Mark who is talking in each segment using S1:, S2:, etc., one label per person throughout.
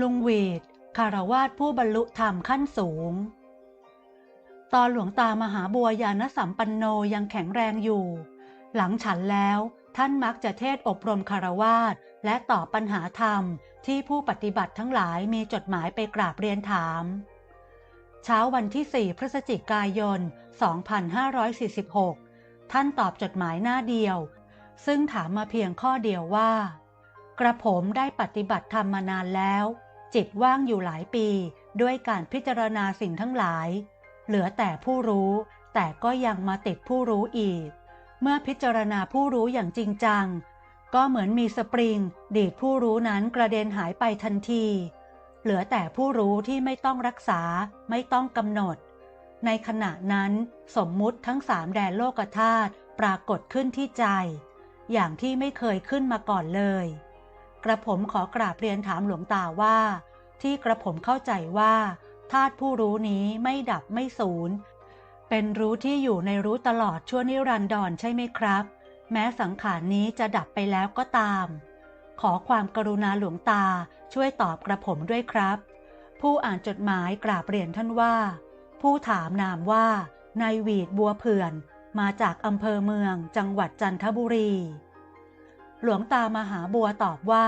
S1: ลุงวีดคารวาสผู้บรรลุธรรมขั้นสูง ตอนหลวงตามหาบัวยานสัมปันโนยังแข็งแรงอยู่ หลังฉันแล้วท่านมักจะเทศอบรมคารวาสและตอบปัญหาธรรมที่ผู้ปฏิบัติทั้งหลายมีจดหมายไปกราบเรียนถาม เช้าวันที่ 4 พฤศจิกายน 2546 ท่านตอบจดหมายหน้าเดียว ซึ่งถามมาเพียงข้อเดียวว่า กระผมได้ปฏิบัติธรรมมานานแล้ว จิตว่างอยู่หลายปี ด้วยการพิจารณาสิ่งทั้งหลาย เหลือแต่ผู้รู้ แต่ก็ยังมาติดผู้รู้อีก เมื่อพิจารณาผู้รู้อย่างจริงจัง ก็เหมือนมีสปริง ดีดผู้รู้นั้นกระเด็นหายไปทันที เหลือแต่ผู้รู้ที่ไม่ต้องรักษา ไม่ต้องกำหนด ในขณะนั้นสมมุติทั้งสามแดนโลกธาตุปรากฏขึ้นที่ใจ อย่างที่ไม่เคยขึ้นมาก่อนเลย กระผมขอกราบเรียนถามหลวงตาว่า ที่กระผมเข้าใจว่าธาตุผู้รู้นี้ไม่ดับไม่สูญ เป็นรู้ที่อยู่ในรู้ตลอดชั่วนิรันดรใช่ไหมครับ แม้สังขารนี้จะดับไปแล้วก็ตาม ขอความกรุณาหลวงตาช่วยตอบกระผมด้วยครับ ผู้อ่านจดหมายกราบเรียนท่านว่า ผู้ถามนามว่านายวีดบัวเผื่อน มาจากอำเภอเมืองจังหวัดจันทบุรี หลวงตามหาบัวตอบว่า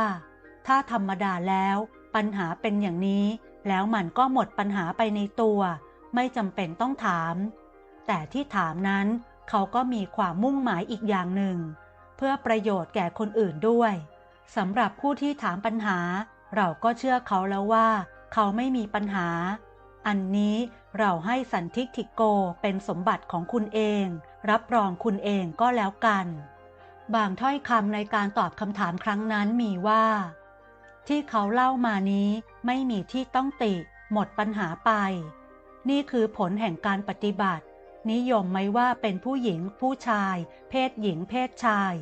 S1: ถ้าธรรมดาแล้วปัญหาเป็นอย่างนี้ แล้วมันก็หมดปัญหาไปในตัว ไม่จำเป็นต้องถาม แต่ที่ถามนั้นเขาก็มีความมุ่งหมายอีกอย่างหนึ่ง เพื่อประโยชน์แก่คนอื่นด้วยสำหรับผู้ที่ถามปัญหา เราก็เชื่อเขาแล้วว่า เขาไม่มีปัญหา อันนี้เราให้สันทิกทิโกเป็นสมบัติของคุณเอง รับรองคุณเองก็แล้วกัน บางถ้อยคำในการตอบคำถามครั้งนั้นมีว่า ที่เขาเล่ามานี้ไม่มีที่ต้องติ หมดปัญหาไป นี่คือผลแห่งการปฏิบัติ นิยมไหมว่าเป็นผู้หญิงผู้ชาย เพศหญิงเพศชาย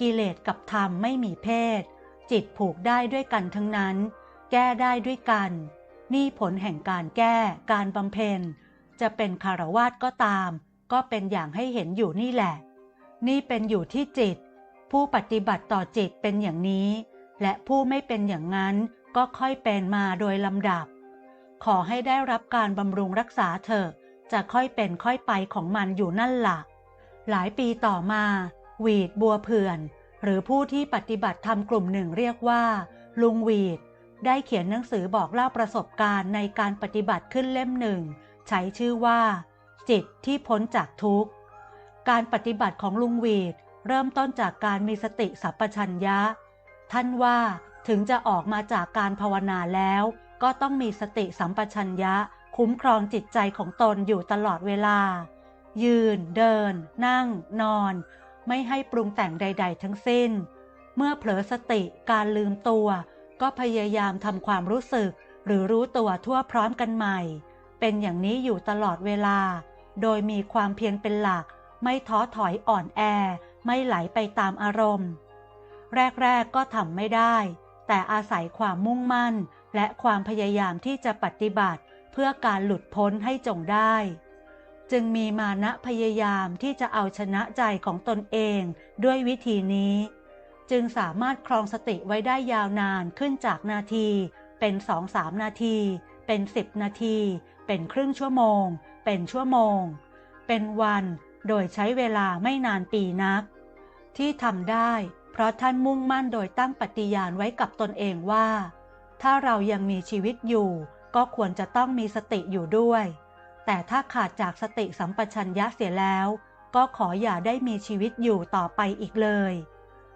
S1: กิเลสกับธรรมไม่มีเพศ จิตผูกได้ด้วยกันทั้งนั้น แก้ได้ด้วยกัน นี่ผลแห่งการแก้การบำเพ็ญ จะเป็นคารวาสก็ตาม ก็เป็นอย่างให้เห็นอยู่นี่แหละ นี่เป็นอยู่ที่จิต ผู้ปฏิบัติต่อจิตเป็นอย่างนี้ และผู้ไม่เป็นอย่างนั้นก็ค่อยเป็นมาโดยลำดับ ขอให้ได้รับการบำรุงรักษาเถอะจะค่อยเป็นค่อยไปของมันอยู่นั่นละ่ะ หลายปีต่อมาหวีดบัวเผื่อน หรือผู้ที่ปฏิบัติธรรมกลุ่มหนึ่งเรียกว่า ลุงหวีด ได้เขียนหนังสือบอกเล่าประสบการณ์ในการปฏิบัติขึ้นเล่มหนึ่ง ใช้ชื่อว่า จิตที่พ้นจากทุกข์ การปฏิบัติของลุงหวีด เริ่มต้นจากการมีสติสัพพัญญะ ท่านว่าถึงจะออกมาจากการภาวนาแล้ว ก็ต้องมีสติสัมปชัญญะ คุ้มครองจิตใจของตนอยู่ตลอดเวลา ยืน เดิน นั่ง นอน ไม่ให้ปรุงแต่งใด ๆ ทั้งสิ้น เมื่อเผลอสติการลืมตัว ก็พยายามทำความรู้สึก หรือรู้ตัวทั่วพร้อมกันใหม่ เป็นอย่างนี้อยู่ตลอดเวลา โดยมีความเพียรเป็นหลัก ไม่ท้อถอยอ่อนแอ ไม่ไหลไปตามอารมณ์ แรกๆก็ทำไม่ได้ แต่อาศัยความมุ่งมั่น และความพยายามที่จะปฏิบัติเพื่อการหลุดพ้นให้จงได้ จึงมีมานะพยายามที่จะเอาชนะใจของตนเองด้วยวิธีนี้ จึงสามารถครองสติไว้ได้ยาวนานขึ้นจากนาที เป็นสองสามนาที เป็นสิบนาที เป็นครึ่งชั่วโมง เป็นชั่วโมง เป็นวันโดยใช้เวลาไม่นานปีนัก ที่ทำได้ เพราะท่านมุ่งมั่นโดยตั้งปฏิญาณไว้กับตนเองว่า ถ้าเรายังมีชีวิตอยู่ ก็ควรจะต้องมีสติอยู่ด้วย แต่ถ้าขาดจากสติสัมปชัญญะเสียแล้ว ก็ขออย่าได้มีชีวิตอยู่ต่อไปอีกเลย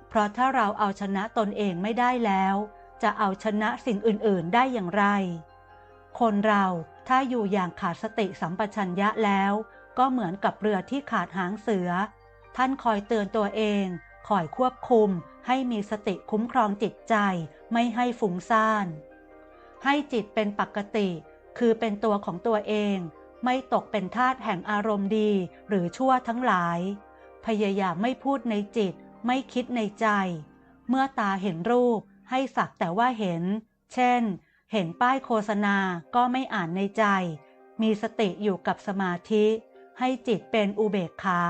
S1: เพราะถ้าเราเอาชนะตนเองไม่ได้แล้ว จะเอาชนะสิ่งอื่น ๆ ได้อย่างไร คนเราถ้าอยู่อย่างขาดสติสัมปชัญญะแล้ว ก็เหมือนกับเรือที่ขาดหางเสือ ท่านคอยเตือนตัวเอง คอยควบคุม ให้มีสติคุ้มครองจิตใจ ไม่ให้ฟุ้งซ่าน ให้จิตเป็นปกติ คือเป็นตัวของตัวเอง ไม่ตกเป็นทาสแห่งอารมณ์ดีหรือชั่วทั้งหลาย พยายามไม่พูดในจิต ไม่คิดในใจ เมื่อตาเห็นรูป ให้สักแต่ว่าเห็น เช่น เห็นป้ายโฆษณาก็ไม่อ่านในใจ มีสติอยู่กับสมาธิ ให้จิตเป็นอุเบกขา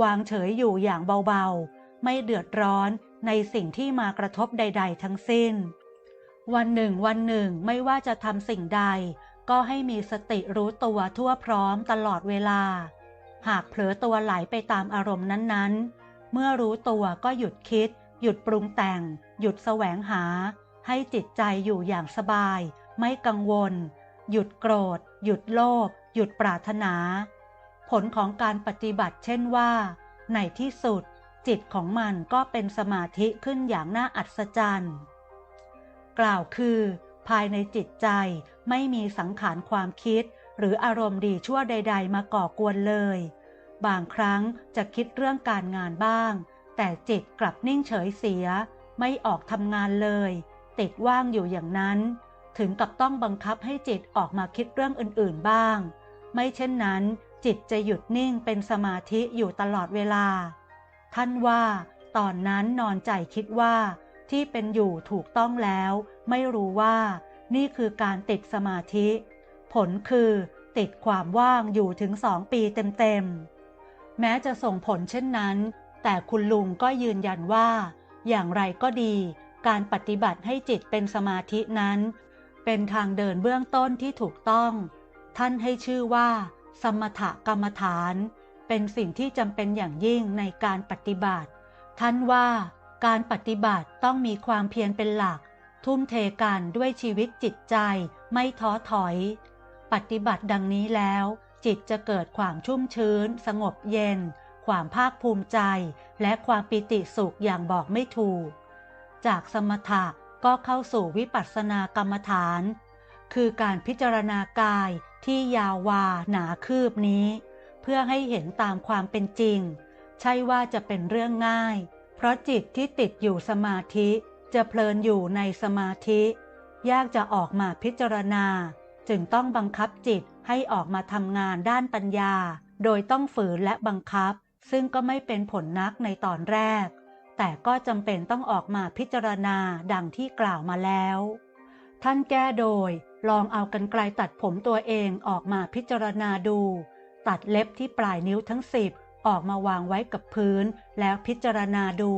S1: วางเฉยอยู่อย่างเบาๆ ไม่เดือดร้อนในสิ่งที่มากระทบใด ๆ ทั้งสิ้น วันหนึ่งวันหนึ่งไม่ว่าจะทำสิ่งใด ก็ให้มีสติรู้ตัวทั่วพร้อมตลอดเวลา หากเผลอตัวไหลไปตามอารมณ์นั้นๆ เมื่อรู้ตัวก็หยุดคิด หยุดปรุงแต่ง หยุดแสวงหา ให้จิตใจอยู่อย่างสบาย ไม่กังวล หยุดโกรธ หยุดโลภหยุดปรารถนา ผลของการปฏิบัติเช่นว่า ในที่สุด จิตของมันก็เป็นสมาธิขึ้นอย่างน่าอัศจรรย์ กล่าวคือ ภายในจิตใจไม่มีสังขารความคิด หรืออารมณ์ดีชั่วใด ๆ มาก่อกวนเลย บางครั้งจะคิดเรื่องการงานบ้าง แต่จิตกลับนิ่งเฉยเสีย ไม่ออกทำงานเลย ติดว่างอยู่อย่างนั้น ถึงกับต้องบังคับให้จิตออกมาคิดเรื่องอื่นๆบ้าง ไม่เช่นนั้น จิตจะหยุดนิ่งเป็นสมาธิอยู่ตลอดเวลา ท่านว่า ตอนนั้นนอนใจคิดว่าที่เป็นอยู่ถูกต้องแล้ว ไม่รู้ว่านี่คือการติดสมาธิ ผลคือติดความว่างอยู่ถึงสองปีเต็มๆ แม้จะส่งผลเช่นนั้น แต่คุณลุงก็ยืนยันว่า อย่างไรก็ดี การปฏิบัติให้จิตเป็นสมาธินั้น เป็นทางเดินเบื้องต้นที่ถูกต้อง ท่านให้ชื่อว่า สมถกรรมฐาน เป็นสิ่งที่จำเป็นอย่างยิ่งในการปฏิบัติ ท่านว่าการปฏิบัติต้องมีความเพียรเป็นหลัก ทุ่มเทกันด้วยชีวิตจิตใจไม่ท้อถอย ปฏิบัติดังนี้แล้ว จิตจะเกิดความชุ่มชื้น สงบเย็น ความภาคภูมิใจ และความปิติสุขอย่างบอกไม่ถูก จากสมถะก็เข้าสู่วิปัสสนากรรมฐาน คือการพิจารณากาย ที่ยาววาหนาคืบนี้ เพื่อให้เห็นตามความเป็นจริง ใช่ว่าจะเป็นเรื่องง่าย เพราะจิตที่ติดอยู่สมาธิจะเพลินอยู่ในสมาธิ ยากจะออกมาพิจารณา จึงต้องบังคับจิตให้ออกมาทำงานด้านปัญญา โดยต้องฝืนและบังคับ ซึ่งก็ไม่เป็นผลนักในตอนแรก แต่ก็จำเป็นต้องออกมาพิจารณาดังที่กล่าวมาแล้ว ท่านแก้โดย ลองเอากันไกลตัดผมตัวเองออกมาพิจารณาดู ตัดเล็บที่ปลายนิ้วทั้งสิบออกมาวางไว้กับพื้น แล้วพิจารณาดู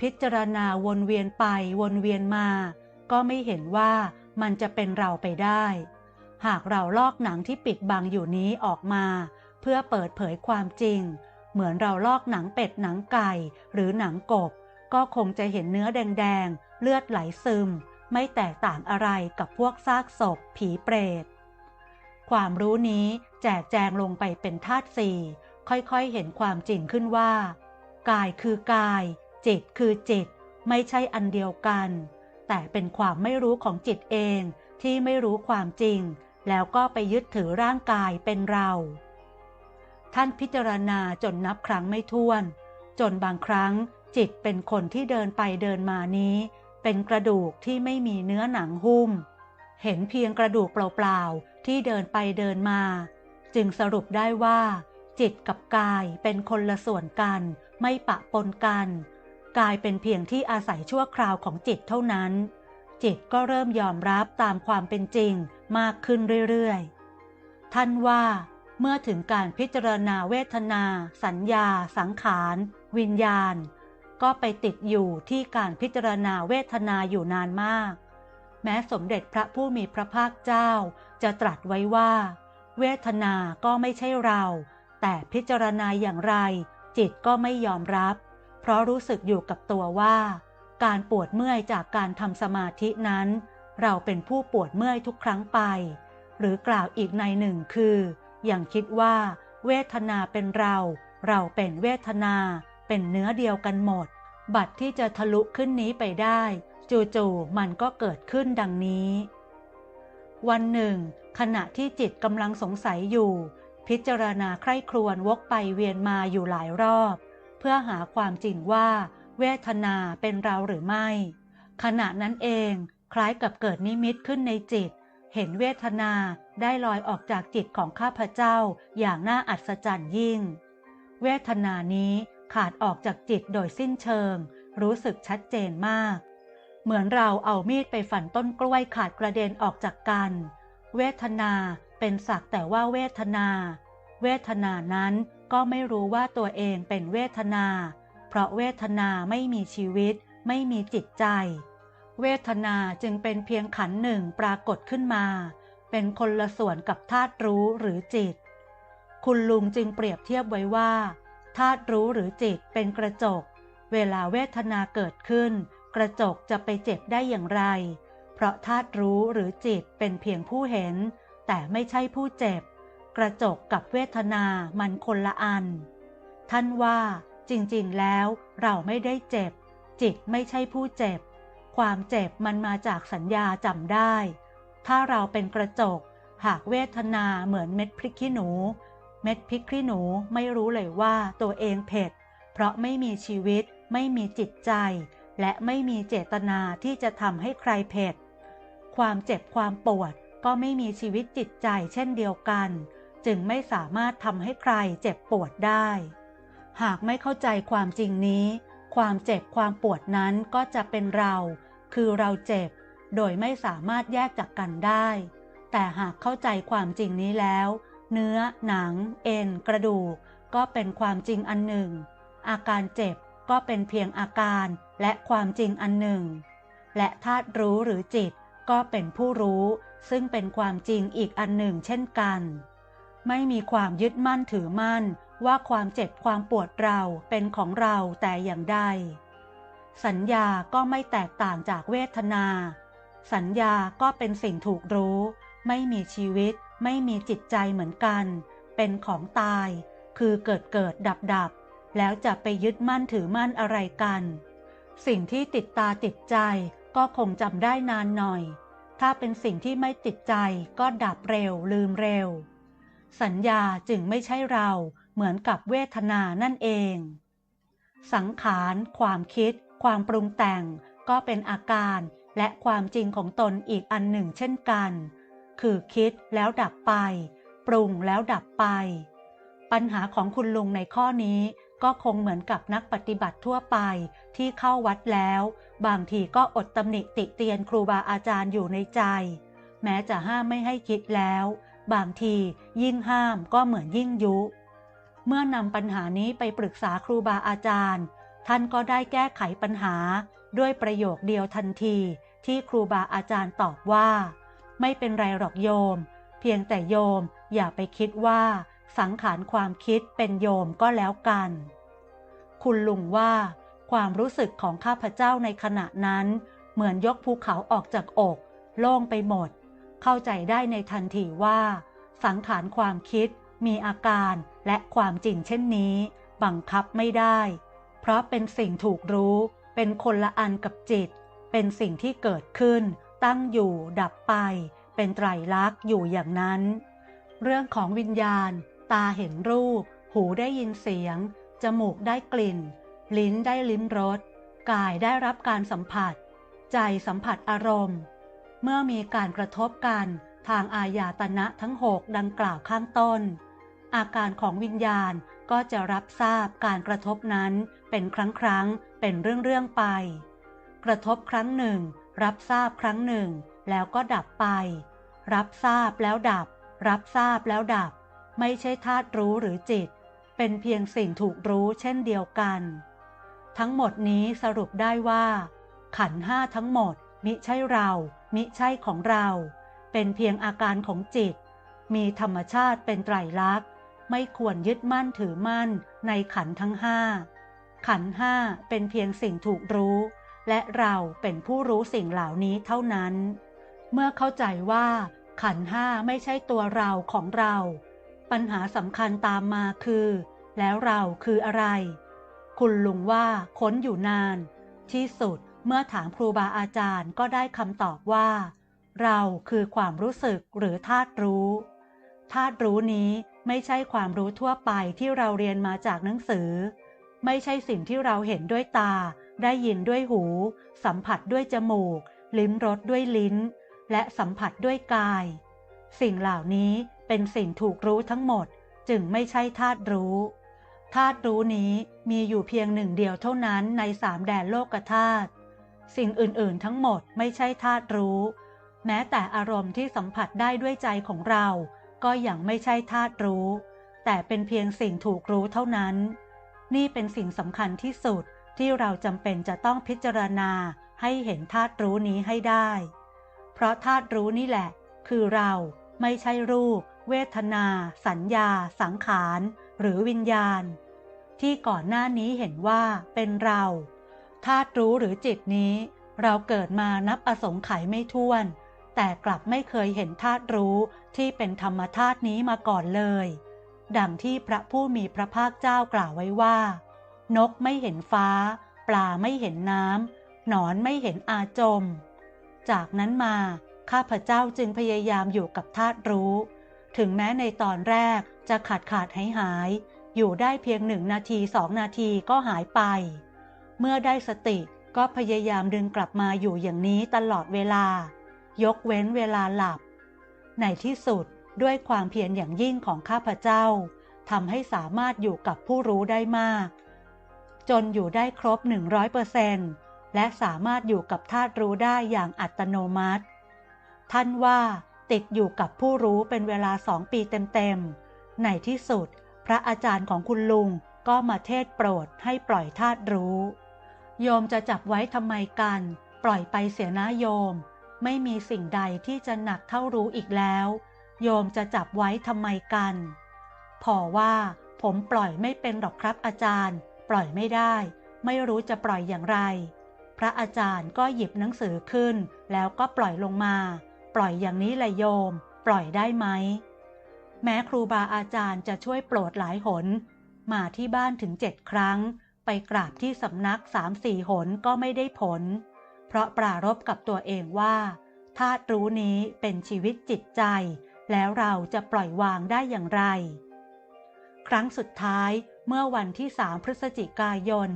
S1: พิจารณาวนเวียนไปวนเวียนมา ก็ไม่เห็นว่ามันจะเป็นเราไปได้ หากเราลอกหนังที่ปิดบังอยู่นี้ออกมา เพื่อเปิดเผยความจริง เหมือนเราลอกหนังเป็ดหนังไก่หรือหนังกบ ก็คงจะเห็นเนื้อแดงๆเลือดไหลซึม ไม่แตกต่างอะไรกับพวกซากศพ ผีเปรต ความรู้นี้แจกแจงลงไปเป็นธาตุสี่ ค่อยๆ เห็นความจริงขึ้นว่า กายคือกาย จิตคือจิต ไม่ใช่อันเดียวกัน แต่เป็นความไม่รู้ของจิตเองที่ไม่รู้ความจริง แล้วก็ไปยึดถือร่างกายเป็นเรา ท่านพิจารณาจนนับครั้งไม่ถ้วน จนบางครั้งจิตเป็นคนที่เดินไปเดินมานี้ เป็นกระดูกที่ไม่มีเนื้อหนังหุ้ม เห็นเพียงกระดูกเปล่าๆ ที่เดินไปเดินมา จึงสรุปได้ว่า จิตกับกายเป็นคนละส่วนกัน ไม่ปะปนกัน กายเป็นเพียงที่อาศัยชั่วคราวของจิตเท่านั้น จิตก็เริ่มยอมรับตามความเป็นจริงมากขึ้นเรื่อยๆ ท่านว่าเมื่อถึงการพิจารณาเวทนา สัญญา สังขาร วิญญาณ ก็ไปติดอยู่ที่การพิจารณาเวทนาอยู่นานมาก แม้สมเด็จพระผู้มีพระภาคเจ้าจะตรัสไว้ว่า เวทนาก็ไม่ใช่เรา แต่พิจารณาอย่างไร จิตก็ไม่ยอมรับ เพราะรู้สึกอยู่กับตัวว่า การปวดเมื่อยจากการทำสมาธินั้น เราเป็นผู้ปวดเมื่อยทุกครั้งไป หรือกล่าวอีกในหนึ่งคือ อย่างคิดว่า เวทนาเป็นเรา เราเป็นเวทนา เป็นเนื้อเดียวกันหมด บัตรที่จะทะลุขึ้นนี้ไปได้ จู่ๆมันก็เกิดขึ้นดังนี้ วันหนึ่ง ขณะที่จิตกำลังสงสัยอยู่ พิจารณาใคร่ครวญวกไปเวียนมาอยู่หลายรอบ เพื่อหาความจริงว่า เวทนาเป็นเราหรือไม่ ขณะนั้นเองคล้ายกับเกิดนิมิตขึ้นในจิต เห็นเวทนาได้ลอยออกจากจิตของข้าพเจ้าอย่างน่าอัศจรรย์ยิ่ง เวทนานี้ ขาดออกจากจิตโดยสิ้นเชิง รู้สึกชัดเจนมาก เหมือนเราเอามีดไปฝันต้นกล้วยขาดกระเด็นออกจากกัน เวทนาเป็นสักแต่ว่าเวทนา เวทนานั้นก็ไม่รู้ว่าตัวเองเป็นเวทนา เพราะเวทนาไม่มีชีวิต ไม่มีจิตใจ เวทนาจึงเป็นเพียงขันหนึ่งปรากฏขึ้นมา เป็นคนละส่วนกับธาตุรู้หรือจิต คุณลุงจึงเปรียบเทียบไว้ว่า ธาตุรู้หรือจิตเป็นกระจก เวลาเวทนาเกิดขึ้น กระจกจะไปเจ็บได้อย่างไร เพราะธาตุรู้หรือจิตเป็นเพียงผู้เห็น แต่ไม่ใช่ผู้เจ็บ กระจกกับเวทนามันคนละอัน ท่านว่า จริงๆแล้วเราไม่ได้เจ็บ จิตไม่ใช่ผู้เจ็บ ความเจ็บมันมาจากสัญญาจำได้ ถ้าเราเป็นกระจก หากเวทนาเหมือนเม็ดพริกขี้หนู เม็ดพริกขี้หนูไม่รู้เลยว่าตัวเองเผ็ด เพราะไม่มีชีวิต ไม่มีจิตใจ และไม่มีเจตนาที่จะทำให้ใครเผ็ด ความเจ็บความปวดก็ไม่มีชีวิตจิตใจเช่นเดียวกัน จึงไม่สามารถทำให้ใครเจ็บปวดได้ หากไม่เข้าใจความจริงนี้ ความเจ็บความปวดนั้นก็จะเป็นเรา คือเราเจ็บ โดยไม่สามารถแยกจากกันได้ แต่หากเข้าใจความจริงนี้แล้ว เนื้อ หนัง เอ็น กระดูก ก็เป็นความจริงอันหนึ่ง อาการเจ็บก็เป็นเพียงอาการและความจริงอันหนึ่ง และธาตุรู้หรือจิตก็เป็นผู้รู้ ซึ่งเป็นความจริงอีกอันหนึ่งเช่นกัน ไม่มีความยึดมั่นถือมั่นว่าความเจ็บความปวดเราเป็นของเราแต่อย่างใด สัญญาก็ไม่แตกต่างจากเวทนา สัญญาก็เป็นสิ่งถูกรู้ ไม่มีชีวิต ไม่มีจิตใจเหมือนกัน เป็นของตาย คือเกิดเกิดดับดับ แล้วจะไปยึดมั่นถือมั่นอะไรกัน สิ่งที่ติดตาติดใจก็คงจำได้นานหน่อย ถ้าเป็นสิ่งที่ไม่ติดใจก็ดับเร็วลืมเร็ว สัญญาจึงไม่ใช่เราเหมือนกับเวทนานั่นเอง สังขาร ความคิด ความปรุงแต่ง ก็เป็นอาการและความจริงของตนอีกอันหนึ่งเช่นกัน คือคิดแล้วดับไป ปรุงแล้วดับไป ปัญหาของคุณลุงในข้อนี้ก็คงเหมือนกับนักปฏิบัติทั่วไปที่เข้าวัดแล้ว บางทีก็อดตำหนิติเตียนครูบาอาจารย์อยู่ในใจ แม้จะห้ามไม่ให้คิดแล้ว บางทียิ่งห้ามก็เหมือนยิ่งยุ เมื่อนำปัญหานี้ไปปรึกษาครูบาอาจารย์ ท่านก็ได้แก้ไขปัญหา ด้วยประโยคเดียวทันทีที่ครูบาอาจารย์ตอบว่า ไม่เป็นไรหรอกโยม เพียงแต่โยมอย่าไปคิดว่า สังขารความคิดเป็นโยมก็แล้วกัน คุณลุงว่า ความรู้สึกของข้าพเจ้าในขณะนั้น เหมือนยกภูเขาออกจากอก โล่งไปหมด เข้าใจได้ในทันทีว่า สังขารความคิดมีอาการและความจริงเช่นนี้ บังคับไม่ได้ เพราะเป็นสิ่งถูกรู้ เป็นคนละอันกับจิต เป็นสิ่งที่เกิดขึ้น ตั้งอยู่ดับไปเป็นไตรลักษณ์อยู่อย่างนั้น เรื่องของวิญญาณ ตาเห็นรูป หูได้ยินเสียง จมูกได้กลิ่น ลิ้นได้ลิ้มรส กายได้รับการสัมผัส ใจสัมผัสอารมณ์ เมื่อมีการกระทบกันทางอายาตนะทั้งหกดังกล่าวข้างต้น อาการของวิญญาณก็จะรับทราบการกระทบนั้นเป็นครั้งครั้งเป็นเรื่องเรื่องไป กระทบครั้งหนึ่ง รับทราบครั้งหนึ่ง แล้วก็ดับไป รับทราบแล้วดับ รับทราบแล้วดับ ไม่ใช่ธาตุรู้หรือจิต เป็นเพียงสิ่งถูกรู้เช่นเดียวกัน ทั้งหมดนี้สรุปได้ว่า ขันห้าทั้งหมด มิใช่เรา มิใช่ของเรา เป็นเพียงอาการของจิต มีธรรมชาติเป็นไตรลักษณ์ ไม่ควรยึดมั่นถือมั่นในขันทั้งห้าขันห้าเป็นเพียงสิ่งถูกรู้ และเราเป็นผู้รู้สิ่งเหล่านี้เท่านั้น เมื่อเข้าใจว่า ขันห้าไม่ใช่ตัวเราของเรา ปัญหาสำคัญตามมาคือ แล้วเราคืออะไร คุณลุงว่าค้นอยู่นาน ที่สุดเมื่อถามครูบาอาจารย์ก็ได้คำตอบว่า เราคือความรู้สึกหรือธาตุรู้ธาตุรู้นี้ไม่ใช่ความรู้ทั่วไปที่เราเรียนมาจากหนังสือ ไม่ใช่สิ่งที่เราเห็นด้วยตา ได้ยินด้วยหู สัมผัสด้วยจมูก ลิ้มรสด้วยลิ้น และสัมผัสด้วยกาย สิ่งเหล่านี้เป็นสิ่งถูกรู้ทั้งหมด จึงไม่ใช่ธาตุรู้ธาตุรู้นี้มีอยู่เพียงหนึ่งเดียวเท่านั้นในสามแดนโลกธาตุสิ่งอื่นๆ ทั้งหมดไม่ใช่ธาตุรู้ แม้แต่อารมณ์ที่สัมผัสได้ด้วยใจของเรา ก็ยังไม่ใช่ธาตุรู้ แต่เป็นเพียงสิ่งถูกรู้เท่านั้น นี่เป็นสิ่งสำคัญที่สุด ที่เราจำเป็นจะต้องพิจารณาให้เห็นธาตุรู้นี้ให้ได้ เพราะธาตุรู้นี่แหละ คือเราไม่ใช่รูป เวทนา สัญญา สังขาร หรือวิญญาณ ที่ก่อนหน้านี้เห็นว่าเป็นเราธาตุรู้หรือจิตนี้ เราเกิดมานับอสงไขยไม่ท้วน แต่กลับไม่เคยเห็นธาตุรู้ที่เป็นธรรมธาตุนี้มาก่อนเลย ดังที่พระผู้มีพระภาคเจ้ากล่าวไว้ว่า นกไม่เห็นฟ้า ปลาไม่เห็นน้ำหนอนไม่เห็นอาจม จากนั้นมาข้าพเจ้าจึงพยายามอยู่กับธาตุรู้ ถึงแม้ในตอนแรกจะขาดขาดหายหาย อยู่ได้เพียงหนึ่งนาทีสองนาทีก็หายไป เมื่อได้สติก็พยายามดึงกลับมาอยู่อย่างนี้ตลอดเวลา ยกเว้นเวลาหลับ ในที่สุดด้วยความเพียรอย่างยิ่งของข้าพเจ้าทำให้สามารถอยู่กับผู้รู้ได้มาก จนอยู่ได้ครบ 100%และสามารถอยู่กับธาตุรู้ได้อย่างอัตโนมัติ ท่านว่าติดอยู่กับผู้รู้เป็นเวลาสองปีเต็มๆในที่สุด พระอาจารย์ของคุณลุงก็มาเทศโปรดให้ปล่อยธาตุรู้ โยมจะจับไว้ทำไมกัน ปล่อยไปเสียนะโยม ไม่มีสิ่งใดที่จะหนักเท่ารู้อีกแล้ว โยมจะจับไว้ทำไมกัน พอว่าผมปล่อยไม่เป็นหรอกครับอาจารย์ ล่อยไม่ได้ ไม่รู้จะปล่อยอย่างไร พระอาจารย์ก็หยิบหนังสือขึ้น แล้วก็ปล่อยลงมา ปล่อยอย่างนี้เลยโยม ปล่อยได้ไหม แม้ครูบาอาจารย์จะช่วยโปรดหลายหน มาที่บ้านถึงเจ็ดครั้ง ไปกราบที่สำนักสามสี่หนก็ไม่ได้ผล เพราะปรารบกับตัวเองว่าธาตุรู้นี้เป็นชีวิตจิตใจ แล้วเราจะปล่อยวางได้อย่างไร ครั้งสุดท้าย เมื่อวันที่ 3 พฤศจิกายน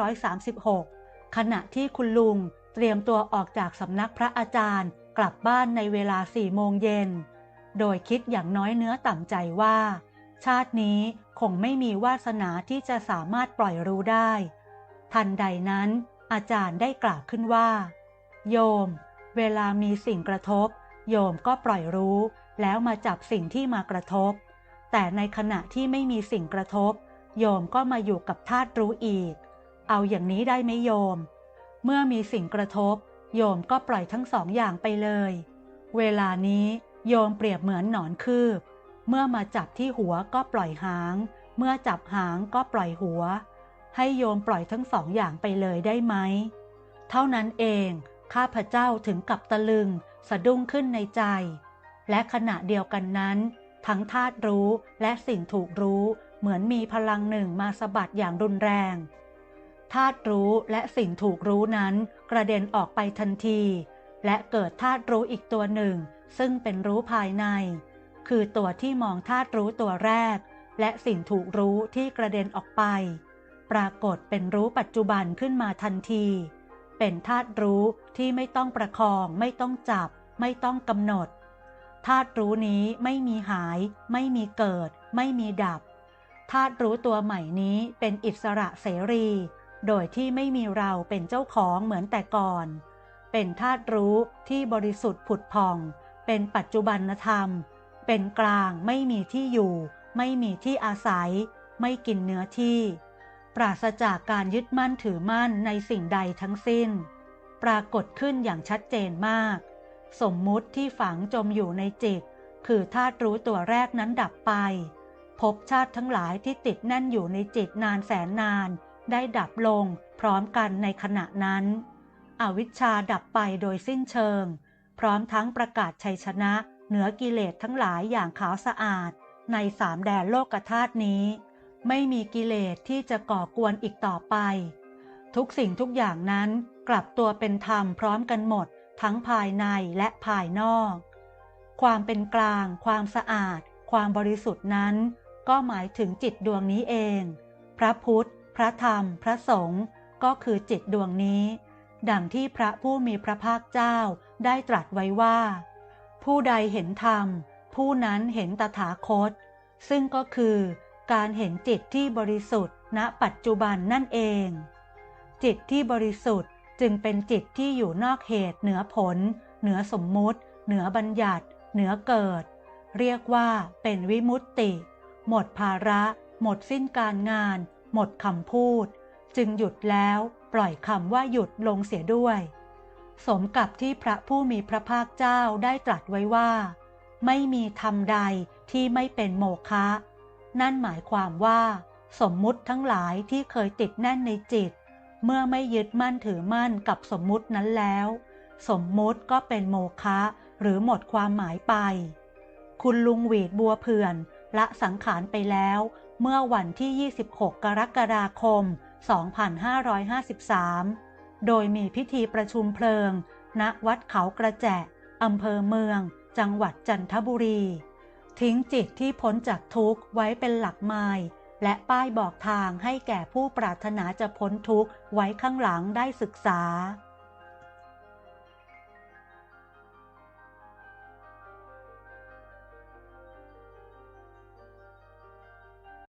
S1: 2536 ขณะที่คุณลุงเตรียมตัวออกจากสำนักพระอาจารย์กลับบ้านในเวลาสี่โมงเย็น โดยคิดอย่างน้อยเนื้อต่ำใจว่า ชาตินี้คงไม่มีวาสนาที่จะสามารถปล่อยรู้ได้ ทันใดนั้น อาจารย์ได้กล่าวขึ้นว่า โยม เวลามีสิ่งกระทบ โยมก็ปล่อยรู้ แล้วมาจับสิ่งที่มากระทบ แต่ในขณะที่ไม่มีสิ่งกระทบ โยมก็มาอยู่กับธาตุรู้อีก เอาอย่างนี้ได้ไหมโยม เมื่อมีสิ่งกระทบ โยมก็ปล่อยทั้งสองอย่างไปเลย เวลานี้โยมเปรียบเหมือนหนอนคืบ เมื่อมาจับที่หัวก็ปล่อยหาง เมื่อจับหางก็ปล่อยหัว ให้โยมปล่อยทั้งสองอย่างไปเลยได้ไหม เท่านั้นเอง ข้าพเจ้าถึงกับตะลึง สะดุ้งขึ้นในใจ และขณะเดียวกันนั้น ทั้งธาตุรู้และสิ่งถูกรู้เหมือนมีพลังหนึ่งมาสะบัดอย่างรุนแรงธาตุรู้และสิ่งถูกรู้นั้นกระเด็นออกไปทันที และเกิดธาตุรู้อีกตัวหนึ่ง ซึ่งเป็นรู้ภายใน คือตัวที่มองธาตุรู้ตัวแรก และสิ่งถูกรู้ที่กระเด็นออกไป ปรากฏเป็นรู้ปัจจุบันขึ้นมาทันที เป็นธาตุรู้ที่ไม่ต้องประคอง ไม่ต้องจับ ไม่ต้องกำหนด ธาตุรู้นี้ไม่มีหาย ไม่มีเกิด ไม่มีดับธาตุรู้ตัวใหม่นี้เป็นอิสระเสรี โดยที่ไม่มีเราเป็นเจ้าของเหมือนแต่ก่อน เป็นธาตุรู้ที่บริสุทธิ์ผุดผ่อง เป็นปัจจุบันธรรม เป็นกลางไม่มีที่อยู่ ไม่มีที่อาศัย ไม่กินเนื้อที่ ปราศจากการยึดมั่นถือมั่นในสิ่งใดทั้งสิ้น ปรากฏขึ้นอย่างชัดเจนมาก สมมุติที่ฝังจมอยู่ในจิต คือธาตุรู้ตัวแรกนั้นดับไปภพชาติทั้งหลายที่ติดแน่นอยู่ในจิตนานแสนนาน ได้ดับลงพร้อมกันในขณะนั้น อวิชชาดับไปโดยสิ้นเชิง พร้อมทั้งประกาศชัยชนะ เหนือกิเลสทั้งหลายอย่างขาวสะอาด ในสามแดนโลกธาตุนี้ ไม่มีกิเลสที่จะก่อกวนอีกต่อไป ทุกสิ่งทุกอย่างนั้นกลับตัวเป็นธรรมพร้อมกันหมด ทั้งภายในและภายนอก ความเป็นกลาง ความสะอาด ความบริสุทธิ์นั้น ก็หมายถึงจิตดวงนี้เอง พระพุทธ พระธรรม พระสงฆ์ก็คือจิตดวงนี้ ดังที่พระผู้มีพระภาคเจ้าได้ตรัสไว้ว่า ผู้ใดเห็นธรรม ผู้นั้นเห็นตถาคต ซึ่งก็คือการเห็นจิตที่บริสุทธิ์ณปัจจุบันนั่นเอง จิตที่บริสุทธิ์ จึงเป็นจิตที่อยู่นอกเหตุเหนือผล เหนือสมมุติ เหนือบัญญัติ เหนือเกิด เรียกว่าเป็นวิมุตติ หมดภาระ หมดสิ้นการงาน หมดคำพูด จึงหยุดแล้วปล่อยคำว่าหยุดลงเสียด้วย สมกับที่พระผู้มีพระภาคเจ้าได้ตรัสไว้ว่า ไม่มีธรรมใดที่ไม่เป็นโมฆะนั่นหมายความว่า สมมุติทั้งหลายที่เคยติดแน่นในจิต เมื่อไม่ยึดมั่นถือมั่นกับสมมุตินั้นแล้ว สมมุติก็เป็นโมฆะหรือหมดความหมายไป คุณลุงหวีดบัวเผื่อนละสังขารไปแล้ว เมื่อวันที่ 26 กรกฎาคม 2553 โดยมีพิธีประชุมเพลิง ณ วัดเขากระแจอำเภอเมือง จังหวัดจันทบุรี ทิ้งจิตที่พ้นจากทุกข์ไว้เป็นหลักไมล์ และป้ายบอกทางให้แก่ผู้ปรารถนาจะพ้นทุกข์ไว้ข้างหลังได้ศึกษา